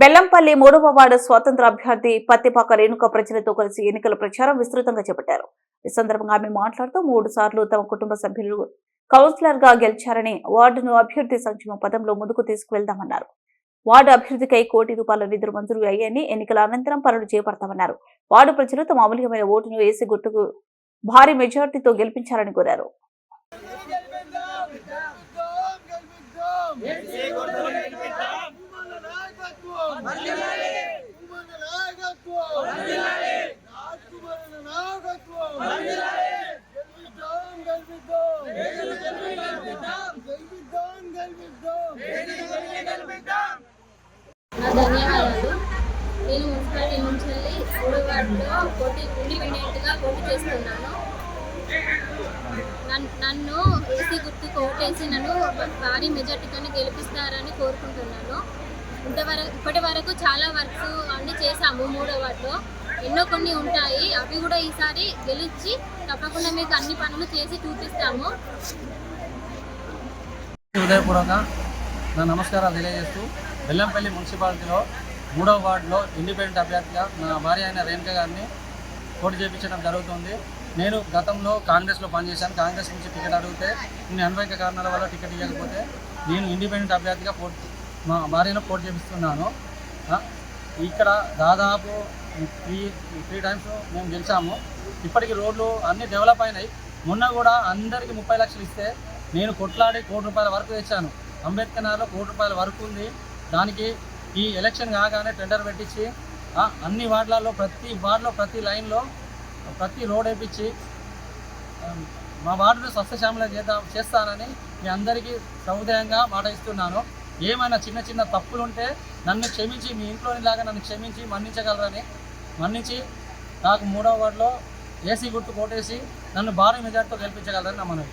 బెల్లంపల్లి మూడవ వార్డు స్వాతంత్ర అభ్యర్థి పత్తిపాక రేణుక ప్రజలతో కలిసి ఎన్నికల ప్రచారం విస్తృతంగా చేపట్టారు. ఈ సందర్భంగా ఆమె మాట్లాడుతూ మూడు సార్లు తమ కుటుంబ సభ్యులు కౌన్సిలర్గా గెలిచారని వార్డును అభ్యర్థి సంక్షేమ పదంలో ముందుకు తీసుకువెళ్దామన్నారు. వార్డు అభ్యర్థికై కోటి రూపాయల నిధులు మంజూరు అయ్యాయని ఎన్నికల అనంతరం పనులు చేపడతామన్నారు. వార్డు ప్రజలు తమ అమూల్యమైన ఓటును వేసి గుర్తుకు భారీ మెజార్టీతో గెలిపించాలని కోరారు. నా ధన్యవాదాలు నేను మున్సిపాలిటీ నుంచి వెళ్ళి మూడో వార్డులో పోటీ ఇండిపెండెంట్గా పోటీ చేస్తున్నాను. నన్ను ఏసీ గుర్తుకు ఓటేసి నన్ను భారీ మెజార్టీతో గెలిపిస్తారని కోరుకుంటున్నాను. ఇంతవరకు ఇప్పటి వరకు చాలా వర్క్స్ అన్నీ చేశాము మూడో వాటిలో ఎన్నో కొన్ని ఉంటాయి. అవి కూడా ఈసారి గెలిచి తప్పకుండా మీకు అన్ని పనులు చేసి చూపిస్తాము. హృదయపూర్వక నా నమస్కారాలు తెలియజేస్తూ బెల్లంపల్లి మున్సిపాలిటీలో మూడవ వార్డులో ఇండిపెండెంట్ అభ్యర్థిగా నా భార్య అయిన రేణుక గారిని పోటీ చేయించడం జరుగుతుంది. నేను గతంలో కాంగ్రెస్లో పనిచేశాను. కాంగ్రెస్ నుంచి టికెట్ అడిగితే నేను అనువైక కారణాల వల్ల టికెట్ ఇవ్వకపోతే నేను ఇండిపెండెంట్ అభ్యర్థిగా పోటీ మా భార్యను కోట్ చేపిస్తున్నాను. ఇక్కడ దాదాపు త్రీ త్రీ టైమ్స్ మేము గెలిచాము. ఇప్పటికి రోడ్లు అన్నీ డెవలప్ అయినాయి. మొన్న కూడా అందరికీ ముప్పై లక్షలు ఇస్తే నేను కొట్లాడి కోటి రూపాయల వరకు తెచ్చాను. అంబేద్కర్ నగర్లో కోటి రూపాయల వరకు ఉంది. దానికి ఈ ఎలక్షన్ కాగానే టెండర్ పెట్టించి అన్ని వార్డులలో ప్రతి వార్డులో ప్రతి లైన్లో ప్రతి రోడ్ వేయించి మా వార్డును సస్యశ్యామల చేద్దాం చేస్తానని మీ అందరికీ సౌదయంగా మాట ఇస్తున్నాను. ఏమైనా చిన్న చిన్న తప్పులు ఉంటే నన్ను క్షమించి మీ ఇంట్లోనిలాగా నన్ను క్షమించి మన్నించగలరని మన్నించి నాకు మూడవ వార్డులో ఏసీ గుర్తు కోటేసి నన్ను భారీ మెజార్టీతో గెలిపించగలరని నా మనవి.